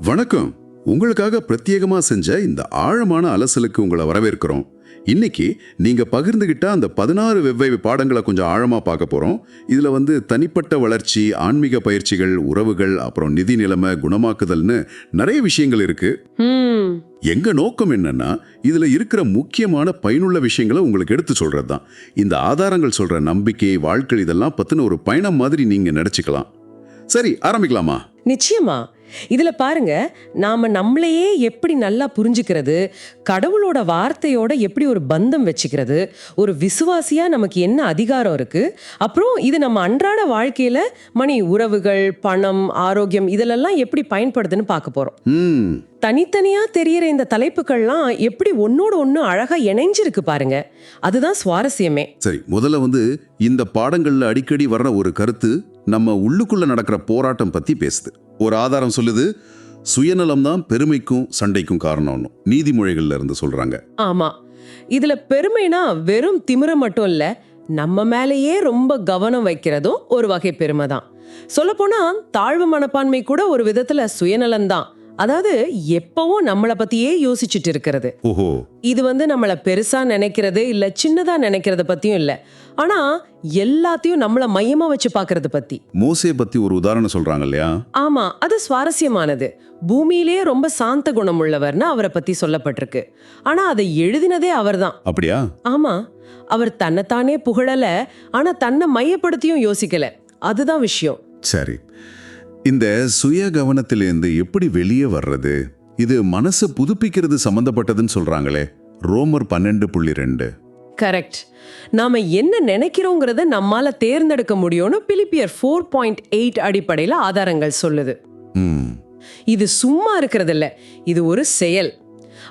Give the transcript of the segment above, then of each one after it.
வணக்கம். உங்களுக்காக பிரத்யேகமா செஞ்ச இந்த ஆழமான அலசலுக்கு உங்களை வரவேற்கிறோம். இன்னைக்கு நீங்க பகிர்ந்துகிட்ட அந்த பதினாறு வெவ்வேறு பாடங்களை கொஞ்சம் ஆழமா பார்க்க போறோம். இதுல வந்து தனிப்பட்ட வளர்ச்சி ஆன்மீக பயிற்சிகள் உறவுகள் அப்புறம் நிதி நிலைமை குணமாக்குதல்னு நிறைய விஷயங்கள் இருக்கு. எங்க நோக்கம் என்னன்னா இதுல இருக்கிற முக்கியமான பயனுள்ள விஷயங்களை உங்களுக்கு எடுத்து சொல்றது தான் இந்த ஆதாரங்கள் சொல்ற நம்பிக்கை வாழ்க்கை இதெல்லாம் பத்தின ஒரு பயணம் மாதிரி நீங்க நினைச்சுக்கலாம் சரி ஆரம்பிக்கலாமா? நிச்சயமா. இதுல பாருங்க நாம நம்மளையே எப்படி நல்லா புரிஞ்சுக்கிறது கடவுளோட வார்த்தையோட எப்படி ஒரு பந்தம் வச்சுக்கிறது ஒரு விசுவாசியா நமக்கு என்ன அதிகாரம் இருக்கு அப்புறம் இது நம்ம அன்றாட வாழ்க்கையில மணி உறவுகள் பணம் ஆரோக்கியம் இதிலெல்லாம் எப்படி பயன்படுதுன்னு பார்க்க போறோம். ம். தனித்தனியா தெரியற இந்த தலைப்புகள்லாம் எப்படி ஒன்னோட ஒண்ணு அழகா இணைஞ்சிருக்கு பாருங்க. அதுதான் சுவாரஸ்யமே. சரி முதல்ல வந்து இந்த பாடங்கள்ல அடிக்கடி வர்ற ஒரு கருத்து நம்ம உள்ளுக்குள்ள நடக்கிற போராட்டம் பத்தி பேசுது. ஒரு ஆதாரம் சொல்லுது சுயநலம் தான் பெருமைக்கும் சண்டைக்கும் காரணம்னு நீதிமொழிகள்ல இருந்து சொல்றாங்க. ஆமா. இதுல பெருமைனா வெறும் திமிர மட்டும் இல்ல நம்ம மேலேயே ரொம்ப கவனம் வைக்கிறதும் ஒரு வகை பெருமை தான் சொல்லப்போனா தாழ்வு மனப்பான்மை கூட ஒரு விதத்துல சுயநலம்தான். அதாவது எப்பவும் நம்மளை பத்தியே யோசிச்சுட்டு இருக்கிறது. ஓஹோ. இது வந்து நம்மள பெருசா நினைக்கிறது இல்ல சின்னதா நினைக்கிறத பத்தியும் இல்ல. ஆனா எல்லாத்தையும் நம்மள மையமா வச்சு பார்க்கறது பத்தி. மோசே பத்தி ஒரு உதாரணம் சொல்றாங்க இல்லையா? ஆமா அது சுவாரஸ்யமானது. பூமியிலேயே ரொம்ப சாந்த குணம் உள்ளவர்னு அவரை பத்தி சொல்லப்பட்டிருக்கு. ஆனா அதை எழுதினதே அவர்தான். அப்படியா? ஆமா. அவர் தன்னைத்தானே புகழல ஆனா தன்னை மையப்படுத்தியும் யோசிக்கல. அதுதான் விஷயம். சரி. இந்த சுய கவனத்திலேருந்து எப்படி வெளியே வர்றது? இது மனசை புதுப்பிக்கிறது சம்பந்தப்பட்டதுன்னு சொல்றாங்களே. ரோமர் பன்னெண்டு புள்ளி ரெண்டு. கரெக்ட் நாம என்ன நினைக்கிறோங்கிறத நம்மால தேர்ந்தெடுக்க முடியும்னு பிலிப்பியர் ஃபோர் பாயிண்ட் எயிட் அடிப்படையில் ஆதாரங்கள் சொல்லுது. ம். இது சும்மா இருக்கிறது இல்ல இது ஒரு செயல்.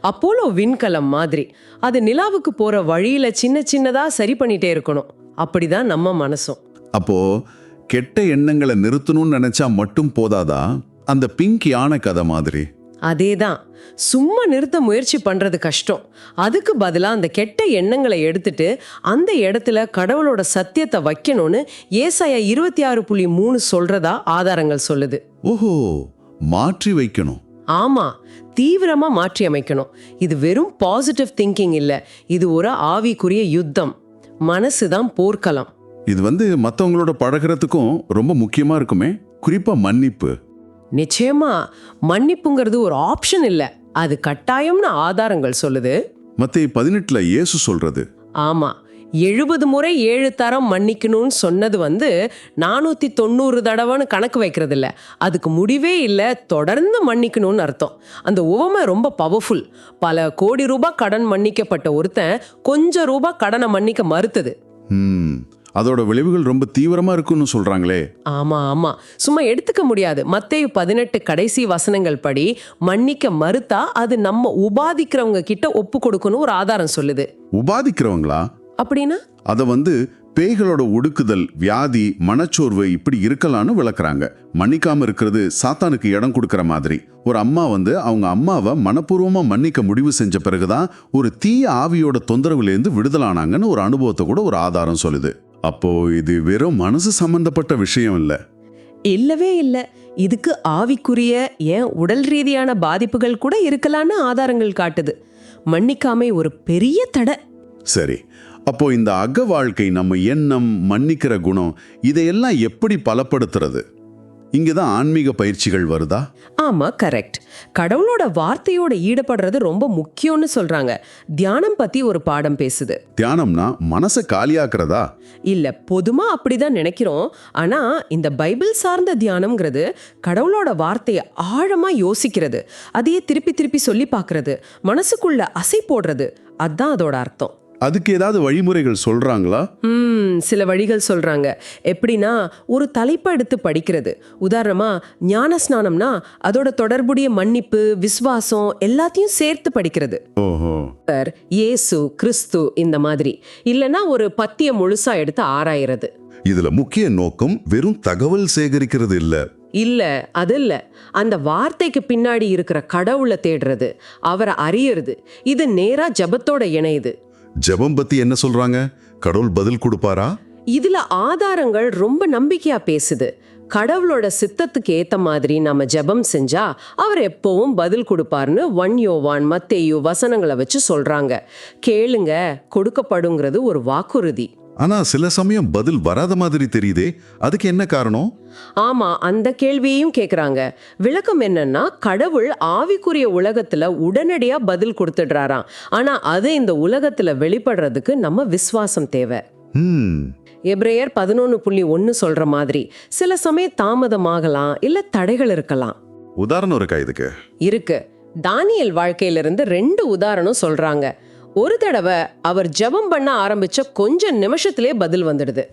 அப்போலோ விண்கலம் மாதிரி. அது நிலாவுக்கு போற வழியில சின்ன சின்னதா சரி பண்ணிட்டே இருக்கணும். அப்படிதான் நம்ம மனசும். அப்போ கெட்ட எண்ணங்களை நிறுத்தணும்னு நினைச்சா மட்டும் போதாதா? அந்த பிங்க் யானை கதை மாதிரி. அதேதான். சும்மா நிறுத்த முயற்சி பண்றது கஷ்டம். அதுக்கு பதிலா அந்த கெட்ட எண்ணங்களை எடுத்துட்டு அந்த இடத்துல கடவுளோட சத்தியத்தை வைக்கணும்னு ஏசாயா இருபத்தி ஆறு புள்ளி மூணு சொல்றதா ஆதாரங்கள் சொல்லுது. ஓஹோ மாற்றி வைக்கணும். ஆமா தீவிரமா மாற்றி அமைக்கணும். இது வெறும் பாசிட்டிவ் திங்கிங் இல்ல. இது ஒரு ஆவிக்குரிய யுத்தம். மனசுதான் போர்க்களம். இது வந்து மற்றவங்களோட பழகுறதுக்கும் ரொம்ப முக்கியமா இருக்குமே. குறிப்பா மன்னிப்பு. நிச்சயமா மன்னிப்புங்கிறது ஒரு ஆப்ஷன் இல்ல. அது கட்டாயம்னு ஆதாரங்கள் சொல்லுது. மத்திய பதினெட்டுல இயேசு சொல்றது. ஆமா எழுபது முறை ஏழு தரம் மன்னிக்கணும்னு சொன்னது வந்து நானூத்தி தொண்ணூறு தடவைன்னு கணக்கு வைக்கிறது இல்ல. அதுக்கு முடிவே இல்லை தொடர்ந்து மன்னிக்கணும்னு அர்த்தம். அந்த உவமை ரொம்ப பவர்ஃபுல் பல கோடி ரூபாய் கடன் மன்னிக்கப்பட்ட ஒருத்தன் கொஞ்சம் ரூபாய் கடனை மன்னிக்க மறுத்தது. அதோட விளைவுகள் ரொம்ப தீவிரமா இருக்குன்னு சொல்றாங்களே. ஆமா ஆமா. சும்மா எடுத்துக்க முடியாது. மத்தேயு பதினெட்டு கடைசி வசனங்கள் படி மன்னிக்க மறுத்தா அது நம்ம உபாதிக்கிறவங்க கிட்ட ஒப்பு கொடுக்கணும் ஒரு ஆதாரம் சொல்லுது. உபாதிக்கிறவங்களா? அப்படின்னா? அதை வந்து பேய்களோட ஒடுக்குதல் வியாதி மனச்சோர்வு இப்படி இருக்கலாம்னு விளக்குறாங்க. மன்னிக்காம இருக்கிறது சாத்தானுக்கு இடம் கொடுக்கற மாதிரி. ஒரு அம்மா வந்து அவங்க அம்மாவை மனப்பூர்வமா மன்னிக்க முடிவு செஞ்ச பிறகுதான் ஒரு தீய ஆவியோட தொந்தரவுலேருந்து விடுதலானாங்கன்னு ஒரு அனுபவத்தை கூட ஒரு ஆதாரம் சொல்லுது. அப்போ இது வெறும் மனசு சம்பந்தப்பட்ட விஷயம் இல்ல இல்லவே இல்ல. இதுக்கு ஆவிக்குரிய ஏன் உடல் ரீதியான பாதிப்புகள் கூட இருக்கலான்னு ஆதாரங்கள் காட்டுது. மன்னிக்காமை ஒரு பெரிய தடை. சரி. அப்போ இந்த அக வாழ்க்கை நம்ம எண்ணம் மன்னிக்கிற குணம் இதையெல்லாம் எப்படி பலப்படுத்துறது? இங்கதான் ஆன்மீக பயிற்சிகள் வருதா? ஆமா கரெக்ட் கடவுளோட வார்த்தையோட ஈடுபடுறது ரொம்ப முக்கியம்னு சொல்றாங்க. தியானம் பத்தி ஒரு பாடம் பேசுது. தியானம்னா மனசை காலியாக்குறதா? இல்ல பொதுமா அப்படிதான் நினைக்கிறோம். ஆனா இந்த பைபிள் சார்ந்த தியானம்ங்கிறது கடவுளோட வார்த்தையை ஆழமா யோசிக்கிறது. அதையே திருப்பி திருப்பி சொல்லி பார்க்கிறது. மனசுக்குள்ள அசை போடுறது. அதான் அதோட அர்த்தம். அதுக்கு ஏதாவது வழிமுறைகள் சொல்றாங்களா? ம் சில வழிகள் சொல்றாங்க. எப்படின்னா ஒரு தலைப்பை எடுத்து படிக்கிறது. உதாரணமா ஞான ஸ்நானம்னா அதோட தொடர்புடைய மன்னிப்பு விசுவாசம் எல்லாத்தையும் சேர்த்து படிக்கிறது. கர்த்தர், இயேசு கிறிஸ்து இந்த மாதிரி. இல்லைன்னா ஒரு பத்திய முழுசா எடுத்து ஆராயிறது. இதுல முக்கிய நோக்கம் வெறும் தகவல் சேகரிக்கிறது இல்ல. இல்ல அது இல்ல. அந்த வார்த்தைக்கு பின்னாடி இருக்கிற கடவுளை தேடுறது. அவரை அறியறது. இது நேரா ஜெபத்தோட இணையுது. ஜெபம் பத்தி என்ன சொல்றாங்க? கடவுள் பதில் கொடுப்பாரா? இதுல ஆதாரங்கள் ரொம்ப நம்பிக்கையா பேசுது. கடவுளோட சித்தத்துக்கு ஏத்த மாதிரி நம்ம ஜெபம் செஞ்சா அவர் எப்பவும் பதில் கொடுப்பார்னு ஒன் யோவான் மத்தேயு வசனங்களை வச்சு சொல்றாங்க. கேளுங்க கொடுக்கப்படுங்கிறது ஒரு வாக்குறுதி. ஆனா சில சமயம் பதில் வராத மாதிரி தெரியுதே. அதுக்கு என்ன காரணம்? ஆமா அந்த கேள்வியையும் கேக்குறாங்க. விளக்கம் என்னன்னா கடவுள் ஆவிக்குரிய உலகத்துல உடனடியா பதில் கொடுத்துடுறாராம். ஆனா அது இந்த உலகத்துல வெளிப்படுறதுக்கு நம்ம விசுவாசம் தேவை. ம். எப்ரேயர் பதினொன்னு புள்ளி ஒன்னு சொல்ற மாதிரி சில சமயம் தாமதமாகலாம் இல்ல தடைகள் இருக்கலாம். உதாரணம் இருக்கா இதுக்கு? இருக்கு. தானியல் வாழ்க்கையிலிருந்து ரெண்டு உதாரணம் சொல்றாங்க. ஒரு தடவை அவர் ஜெபம் பண்ண ஆரம்பிச்ச கொஞ்ச நிமிஷத்திலே பதில் வந்துடுது.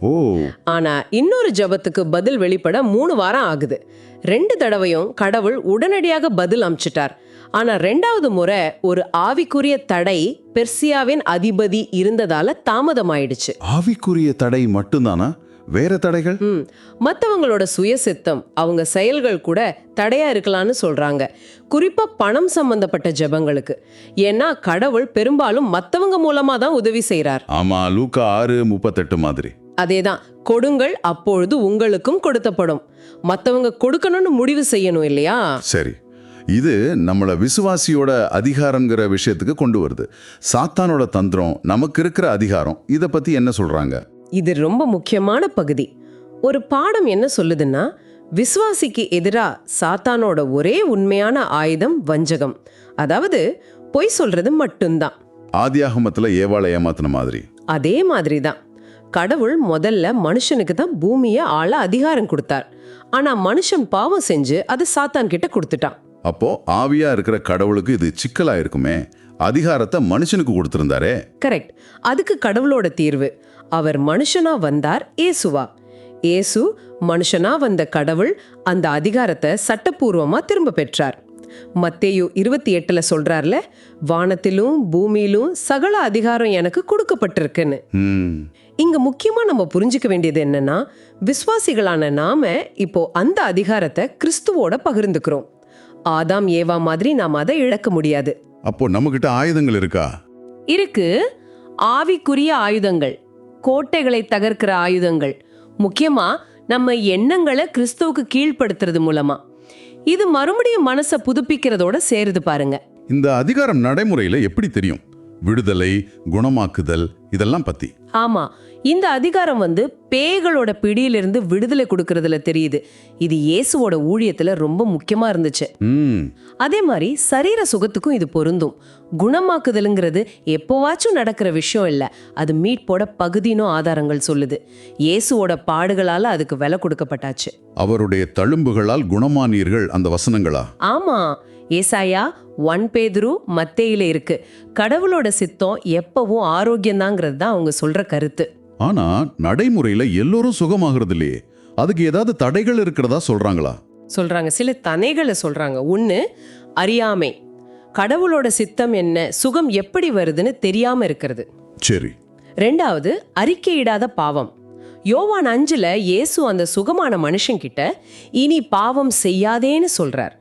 ஆனா இன்னொரு ஜெபத்துக்கு பதில் வெளிப்பட மூணு வாரம் ஆகுது. ரெண்டு தடவையும் கடவுள் உடனடியாக பதில் அமிச்சிட்டார். ஆனா ரெண்டாவது முறை ஒரு ஆவிக்குரிய தடை பெர்சியாவின் அதிபதி இருந்ததால தாமதமாயிடுச்சு. ஆவிக்குரிய தடை மட்டும்தானா? வேற தடைகள்? மற்றவங்களோட சுயசித்தம் அவங்க செயல்கள் கூட தடையா இருக்கலாம்னு சொல்றாங்க. குறிப்பா பணம் சம்பந்தப்பட்ட ஜெபங்களுக்கு. ஏன்னா கடவுள் பெரும்பாலும் மத்தவங்க மூலமா தான் உதவி செய்றார். ஆமா லூக்கா ஆறு முப்பத்தெட்டு மாதிரி. அதேதான். கொடுங்கள் அப்பொழுது உங்களுக்கும் கொடுத்தப்படும். மத்தவங்க கொடுக்கணும்னு முடிவு செய்யணும் இல்லையா? சரி. இது நம்மள விசுவாசியோட அதிகாரங்கிற விஷயத்துக்கு கொண்டு வருது. சாத்தானோட தந்திரம் நமக்கு இருக்கிற அதிகாரம். இத பத்தி என்ன சொல்றாங்க? இது ரொம்ப முக்கியமான பகுதி. ஒரு பாடம் என்ன சொல்லுதுன்னா விசுவாசிக்கு எதிரா சாத்தானோட ஒரே உண்மையான ஆயுதம் வஞ்சகம். அதாவது பொய் சொல்றது மட்டும்தான். ஆதியாகமத்துல ஏவாளை ஏமாத்தின மாதிரி. அதே மாதிரி தான் கடவுள் முதல்ல மனுஷனுக்கு தான் பூமியை ஆள அதிகாரம் கொடுத்தார். ஆனா மனுஷன் பாவம் செஞ்சு அது சாத்தான் கிட்ட கொடுத்துட்டான். அப்போ ஆவியா இருக்கிற கடவுளுக்கு இது சிக்கலா இருக்குமே அதிகாரத்தை மனுஷனுக்கு கொடுத்திருந்தாரே. கரெக்ட் அதுக்கு கடவுளோட தீர்வு. அவர் மனுஷனா வந்தார் ஏசுவா ஏசு மனுஷனா வந்த கடவுள் அந்த அதிகாரத்தை சட்டப்பூர்வமா திரும்ப பெற்றார். மத்தேயு இருபத்தி எட்டுல சொல்றார்ல வானத்திலும் பூமியிலும் சகல அதிகாரம் எனக்கு கொடுக்கப்பட்டிருக்குன்னு. இங்க முக்கியமா நம்ம புரிஞ்சுக்க வேண்டியது என்னன்னா விசுவாசிகளான நாம இப்போ அந்த அதிகாரத்தை கிறிஸ்துவோட பகிர்ந்துக்கிறோம். ஆதாம் ஏவா மாதிரி நாம அதை இழக்க முடியாது. அப்போ நம்மகிட்ட ஆயுதங்கள் இருக்கா? இருக்கு. ஆவிக்குரிய ஆயுதங்கள் கோட்டைகளை தகர்க்கிற ஆயுதங்கள். முக்கியமா நம்ம எண்ணங்களை கிறிஸ்துவுக்கு கீழ்ப்படுத்துறது மூலமா. இது மறுபடியும் மனசை புதுப்பிக்கிறதோட சேருது பாருங்க. இந்த அதிகாரம் நடைமுறையில எப்படி தெரியும்? விடுதலை குணமாக்குதல் இதெல்லாம் பத்தி. ஆமா இந்த அதிகாரம் வந்து பேய்களோட பிடியிலிருந்து விடுதலை கொடுக்கறதுல தெரியுது. இது இயேசுவோட ஊழியத்துல ரொம்ப முக்கியமா இருந்துச்சு. ம். அதே மாதிரி சரீர சுகத்துக்கும் இது பொருந்தும். குணமாக்குதலுங்கிறது எப்போவாச்சும் நடக்கிற விஷயம் இல்ல. அது மீட்போட பகுதினும் ஆதாரங்கள் சொல்லுது. இயேசுவோட பாடுகளால அதுக்கு விலை கொடுக்கப்பட்டாச்சு. அவருடைய தழும்புகளால் குணமானீர்கள் அந்த வசனங்களா? ஆமா ஏசாயா ஒன் பேதுரு மத்தேயில இருக்கு. கடவுளோட சித்தம் எப்பவும் ஆரோக்கியம்தாங்கிறது தான் அவங்க சொல்ற கருத்து. ஆனா நடைமுறையில எல்லோரும் சுகமாகிறது இல்லையே அதுக்கு ஏதாவது தடைகள் இருக்கிறதா சொல்றாங்களா? சொல்றாங்க. சில தனைகளை சொல்றாங்க. ஒண்ணு அறியாமை. கடவுளோட சித்தம் என்ன? சுகம் எப்படி வருதுன்னு தெரியாம இருக்கிறது. சரி. ரெண்டாவது அறிக்கையிடாத பாவம். யோவான் அஞ்சுல இயேசு அந்த சுகமான மனுஷன்கிட்ட இனி பாவம் செய்யாதேன்னு சொல்றார்.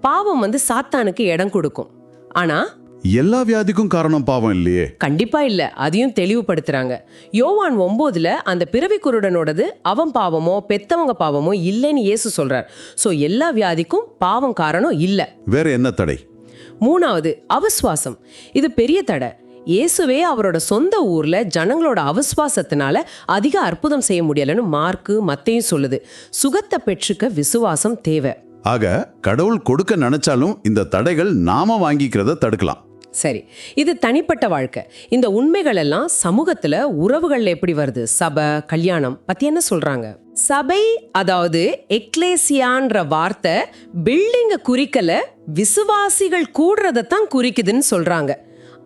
பாவம் வந்து சாத்தானுக்கு இடம் கொடுக்கும். ஆனா எல்லா வியாதிக்கும் காரணம் பாவம் இல்லையே? கண்டிப்பா இல்ல. அதையும் தெளிவுபடுத்துறாங்க. யோவான் ஒன்பதுல அந்த பிறவி குருடனோடது அவன் பாவமோ பெத்தவங்க பாவமோ இல்லைன்னு இயேசு சொல்றார். சோ எல்லா வியாதிக்கும் பாவம் காரணம் இல்ல. வேற என்ன தடை? மூணாவது அவிஸ்வாசம். இது பெரிய தடை. இயேசுவே அவரோட சொந்த ஊர்ல ஜனங்களோட அவிஸ்வாசத்தினால அதிக அற்புதம் செய்ய முடியலன்னு மார்க்கு மத்தையும் சொல்லுது. சுகத்தை பெற்றுக்க விசுவாசம் தேவை. ஆக கடவுள் கொடுக்க நினைச்சாலும் இந்த தடைகள் நாம வாங்கிக்கிறத தடுக்கலாம். சரி இது தனிப்பட்ட வாழ்க்கை. இந்த உண்மைகள் எல்லாம் சமூகத்துல உறவுகள்ல எப்படி வருது? சபை கல்யாணம் பத்தி என்ன சொல்றாங்க? சபை அதாவது எக்லேசியான்ற வார்த்தை பில்டிங்க குறிக்கல விசுவாசிகள் கூடுறதைத்தான் குறிக்குதுன்னு சொல்றாங்க.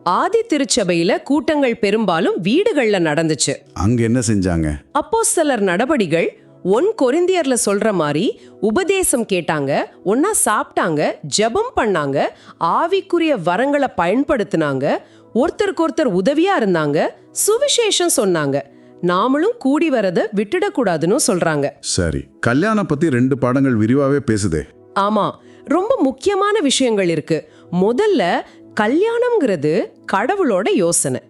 ஆதி திருச்சபையில கூட்டங்கள் பெரும்பாலும் வீடுகள்ல நடந்துச்சு. அங்க என்ன செஞ்சாங்க? அப்போஸ்தலர் நடபடிகள் ஒன் கொரிந்தியர்ல சொல்ற மாதிரி உபதேசம் கேட்டாங்க ஒன்னா சாப்பிட்டாங்க ஜெபம் பண்ணாங்க ஆவிக்குரிய வரங்களை பயன்படுத்தினாங்க ஒருத்தருக்கு ஒருத்தர் உதவியா இருந்தாங்க சுவிசேஷம் சொன்னாங்க. நாமளும் கூடி வரத விட்டுடக்கூடாதுன்னு சொல்றாங்க. சரி கல்யாணம் பத்தி ரெண்டு பாடங்கள் விரிவாவே பேசுதே. ஆமா ரொம்ப முக்கியமான விஷயங்கள் இருக்கு. முதல்ல கல்யாணம்ங்கிறது கடவுளோட யோசனை.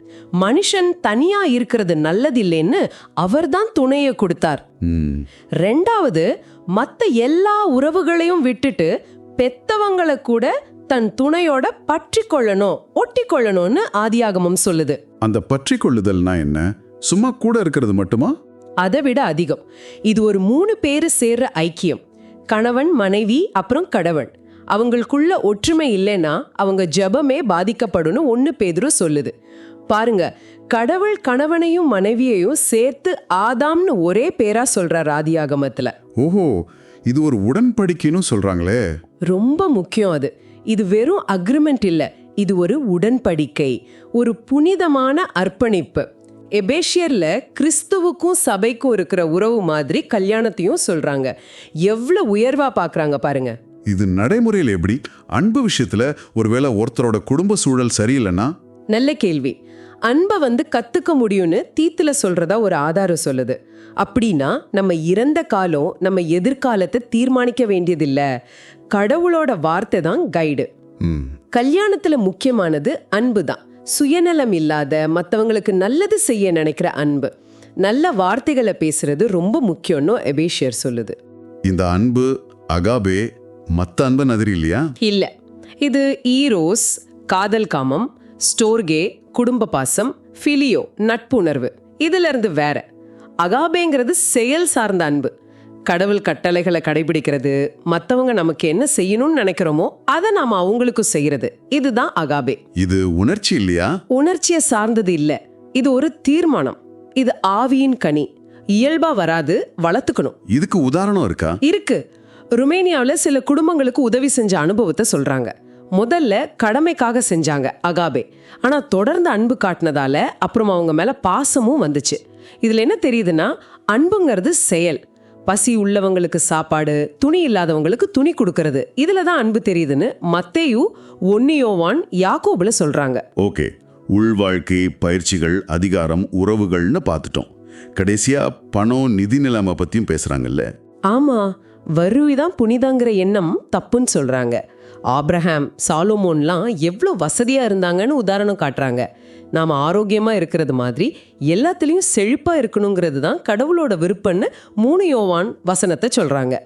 மனுஷன் தனியா இருக்கிறது நல்லதில்லைன்னு அவர்தான் துணையை கொடுத்தார். ரெண்டாவது மத்த எல்லா உறவுகளையும் விட்டுட்டு பெத்தவங்களை கூட தன் துணையோட பற்றி கொள்ளணும் ஒட்டி கொள்ளணும்னு ஆதியாகமம் சொல்லுது. அந்த பற்றி கொள்ளுதல்னா என்ன? சும்மா கூட இருக்கிறது மட்டுமா? அதை விட அதிகம். இது ஒரு மூணு பேரு சேர்ற ஐக்கியம். கணவன் மனைவி அப்புறம் கடவன் அவங்களுக்குள்ள ஒற்றுமை இல்லைன்னா அவங்க ஜெபமே பாதிக்கப்படும்னு ஒன்னு பேதுரு சொல்லுது. பாருங்க கடவுள் கணவனையும் மனைவியையும் சேர்த்து ஆதாம்னு ஒரே பேரா சொல்றார் ஆதியாகமத்துல ஓஹோ இது ஒரு உடன்படிக்கைன்னு சொல்றாங்களே. ரொம்ப முக்கியம் அது. இது வெறும் அக்ரிமெண்ட் இல்ல இது ஒரு உடன்படிக்கை ஒரு புனிதமான அர்ப்பணிப்பு. எபேஷியர்ல கிறிஸ்துவுக்கும் சபைக்கும் இருக்கிற உறவு மாதிரி கல்யாணத்தையும் சொல்றாங்க. எவ்வளவு உயர்வா பாக்குறாங்க பாருங்க. இது நடைமுறையில் எப்படி? அன்பு விஷயத்துல ஒருவேளை ஒருத்தரோட குடும்ப சூழல் சரியில்லைன்னா? நல்ல கேள்வி. அன்பை வந்து கத்துக்க முடியும்னு தீத்துல சொல்றதா ஒரு ஆதாரம் சொல்லுது. அப்படின்னா நம்ம இறந்த காலம் நம்ம எதிர்காலத்தை தீர்மானிக்க வேண்டியதில்ல. கடவுளோட வார்த்தை தான் கைடு ம். கல்யாணத்துல முக்கியமானது அன்பு தான். சுயநலம் இல்லாத மத்தவங்களுக்கு நல்லது செய்ய நினைக்கிற அன்பு. நல்ல வார்த்தைகளை பேசுறது ரொம்ப முக்கியம்னு எபேஷியர் சொல்லுது. இந்த அன்பு அகாபே மத்த அன்பு நதிரி இல்லையா? இல்ல. இது ஈரோஸ் காதல் காமம் ஸ்டோர்கே குடும்ப பாசம் ஃபிலியோ நட்புணர்வு இதுல இருந்து வேற. அகாபேங்கிறது செயல் சார்ந்த அன்பு. கடவுள் கட்டளைகளை கடைபிடிக்கிறது. மத்தவங்க நமக்கு என்ன செய்யணும்னு நினைக்கிறோமோ அதை நாம அவங்களுக்கும் செய்யறது. இதுதான் அகாபே. இது உணர்ச்சி இல்லையா? உணர்ச்சியை சார்ந்தது இல்ல. இது ஒரு தீர்மானம். இது ஆவியின் கனி. இயல்பா வராது வளர்த்துக்கணும். இதுக்கு உதாரணம் இருக்கா? இருக்கு. ருமேனியாவுல சில குடும்பங்களுக்கு உதவி செஞ்ச அனுபவத்தை சொல்றாங்க. முதல்ல கடமைக்காக செஞ்சாங்க அகாபே. ஆனா தொடர்ந்து அன்பு காட்டினதால அப்புறம் அவங்க மேல பாசமும் வந்துச்சு. இதுல என்ன தெரியுதுன்னா அன்புங்கிறது செயல். பசி உள்ளவங்களுக்கு சாப்பாடு துணி இல்லாதவங்களுக்கு துணி கொடுக்கறது. இதுல தான் அன்பு தெரியுதுன்னு மத்தேயு ஒன்னியோவான் யாக்கோபுல சொல்றாங்க. ஓகே உள்வாழ்க்கை பயிற்சிகள் அதிகாரம் உறவுகள்னு பார்த்துட்டோம். கடைசியா பணம் நிதி நிலைமை பத்தியும் பேசுறாங்கல்ல? ஆமா வறுவிதான் புனிதங்கிற எண்ணம் தப்புன்னு சொல்றாங்க. ஆப்ரஹாம் சாலோமோன்லாம் எவ்வளோ வசதியா இருந்தாங்கன்னு உதாரணம் காட்டுறாங்க. நாம ஆரோக்கியமா இருக்கிறது மாதிரி எல்லாத்துலேயும் செழிப்பா இருக்கணுங்கிறது தான் கடவுளோட விருப்பம்னு மூணு யோவான் வசனத்தை சொல்றாங்க.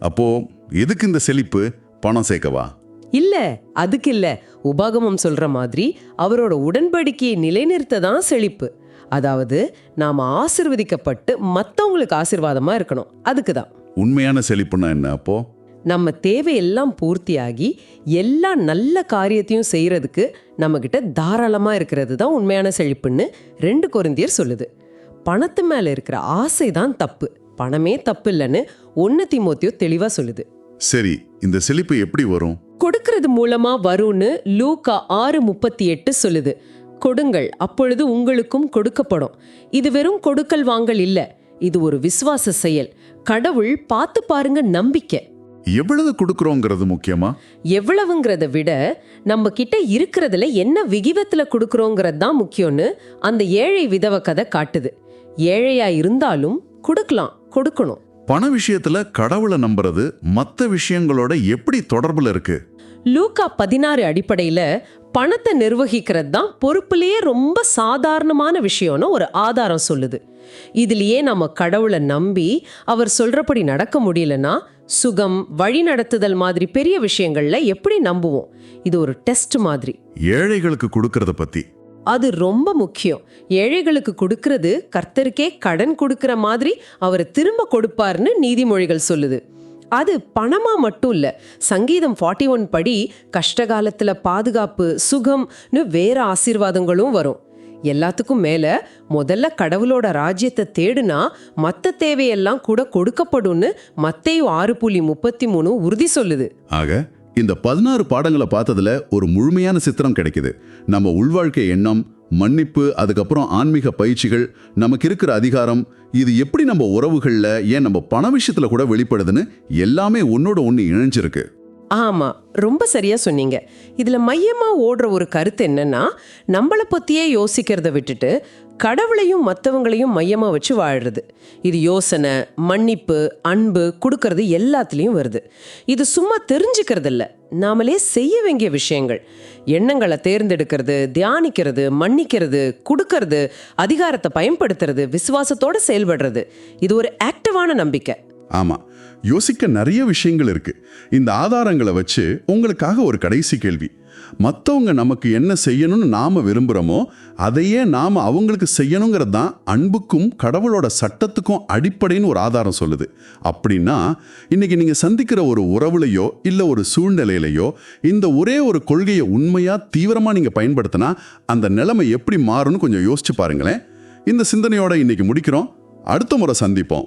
அப்போ எதுக்கு இந்த செழிப்பு? பணம் சேர்க்கவா? இல்ல அதுக்கு இல்ல. உபாகமம் சொல்ற மாதிரி அவரோட உடன்படிக்கையை நிலைநிறுத்த தான் செழிப்பு. அதாவது நாம ஆசிர்வதிக்கப்பட்டு மத்தவங்களுக்கு ஆசீர்வாதமா இருக்கணும். அதுக்கு தான் உண்மையான செழிப்புன்னா என்ன அப்போ? நம்ம தேவையெல்லாம் பூர்த்தியாகி எல்லா நல்ல காரியத்தையும் செய்யறதுக்கு நம்மக்கிட்ட தாராளமா இருக்கிறது தான் உண்மையான செழிப்புன்னு ரெண்டு கொரிந்தியர் சொல்லுது. பணத்து மேல இருக்கிற ஆசை தான் தப்பு. பணமே தப்பு இல்லைன்னு ஒன்னு திமோத்தியோ தெளிவா சொல்லுது. சரி இந்த செழிப்பு எப்படி வரும்? கொடுக்கறது மூலமா வரும்னு லூக்கா ஆறு முப்பத்தி எட்டு சொல்லுது. கொடுங்கள் அப்பொழுது உங்களுக்கும் கொடுக்கப்படும். இது வெறும் கொடுக்கல் வாங்கல் இல்ல. இது ஒரு விசுவாச செயல். கடவுள் பார்த்து பாருங்க நம்பிக்கை. எவ்வளவு கொடுக்குறோங்கிறது முக்கியமா? எவ்வளவுங்கிறத விட நம்ம கிட்ட இருக்கிறதுல என்ன விகிதத்துல கொடுக்கறோங்கிறது தான் முக்கியம்னு அந்த ஏழை விதவ கதை காட்டுது. ஏழையா இருந்தாலும் கொடுக்கலாம் கொடுக்கணும். பண விஷயத்துல கடவுளை நம்புறது மத்த விஷயங்களோட எப்படி தொடர்புல இருக்கு? லூக்கா பதினாறு அடிப்படையில பணத்தை நிர்வகிக்கிறது தான் பொறுப்புலயே ரொம்ப சாதாரணமான விஷயம்னு ஒரு ஆதாரம் சொல்லுது. இதுலயே நம்ம கடவுளை நம்பி அவர் சொல்றபடி நடக்க முடியலன்னா சுகம் வழி நடத்துதல் மாதிரி பெரிய விஷயங்கள்ல எப்படி நம்புவோம்? இது ஒரு டெஸ்ட் மாதிரி. ஏழைகளுக்கு கொடுக்கறத பத்தி. அது ரொம்ப முக்கியம். ஏழைகளுக்கு கொடுக்கறது கர்த்தருக்கே கடன் கொடுக்கிற மாதிரி அவர் திரும்ப கொடுப்பார்னு நீதிமொழிகள் சொல்லுது. அது பணமா மட்டும் இல்ல சங்கீதம் ஃபார்ட்டி ஒன் படி கஷ்டகாலத்துல பாதுகாப்பு சுகம்னு வேற ஆசீர்வாதங்களும் வரும். எல்லாத்துக்கும் மேல முதல்ல கடவுளோட ராஜ்யத்தை தேடுனா மத்த தேவையெல்லாம் கூட கொடுக்கப்படும்னு மத்தையும் ஆறு புள்ளி முப்பத்தி மூணு உறுதி சொல்லுது. ஆக இந்த பதினாறு பாடங்களை பார்த்ததுல ஒரு முழுமையான சித்திரம் கிடைக்குது. நம்ம உள்வாழ்க்கை எண்ணம் மன்னிப்பு அதுக்கப்புறம் ஆன்மீக பயிற்சிகள் நமக்கு இருக்கிற அதிகாரம் இது எப்படி நம்ம உறவுகளில் ஏன் நம்ம பண விஷயத்துல கூட வெளிப்படுதுன்னு எல்லாமே ஒன்னோட ஒன்று இணைஞ்சிருக்கு. ஆமா ரொம்ப சரியா சொன்னீங்க. இதுல மையமா ஓடுற ஒரு கருத்து என்னன்னா நம்மளை பத்தியே யோசிக்கிறத விட்டுட்டு கடவுளையும் மற்றவங்களையும் மையமா வச்சு வாழுறது. இது யோசனை மன்னிப்பு அன்பு கொடுக்கறது எல்லாத்துலேயும் வருது. இது சும்மா தெரிஞ்சுக்கிறது இல்லை நாமளே செய்ய வேண்டிய விஷயங்கள். எண்ணங்களை தேர்ந்தெடுக்கிறது தியானிக்கிறது மன்னிக்கிறது கொடுக்கறது அதிகாரத்தை பயன்படுத்துறது விசுவாசத்தோட செயல்படுறது. இது ஒரு ஆக்டிவான நம்பிக்கை. ஆமா. யோசிக்க நிறைய விஷயங்கள் இருக்கு. இந்த ஆதாரங்களை வச்சு உங்களுக்காக ஒரு கடைசி கேள்வி. மற்றவங்க நமக்கு என்ன செய்யணும்னு நாம் விரும்புகிறோமோ அதையே நாம் அவங்களுக்கு செய்யணுங்கிறது தான் அன்புக்கும் கடவுளோட சட்டத்துக்கும் அடிப்படைன்னு ஒரு ஆதாரம் சொல்லுது. அப்படின்னா இன்றைக்கி நீங்கள் சந்திக்கிற ஒரு உறவுலையோ இல்லை ஒரு சூழ்நிலையிலையோ இந்த ஒரே ஒரு கொள்கையை உண்மையாக தீவிரமாக நீங்கள் பயன்படுத்தினா அந்த நிலைமை எப்படி மாறும்னு கொஞ்சம் யோசிச்சு பாருங்களேன். இந்த சிந்தனையோட இன்றைக்கி முடிக்கிறோம். அடுத்த முறை சந்திப்போம்.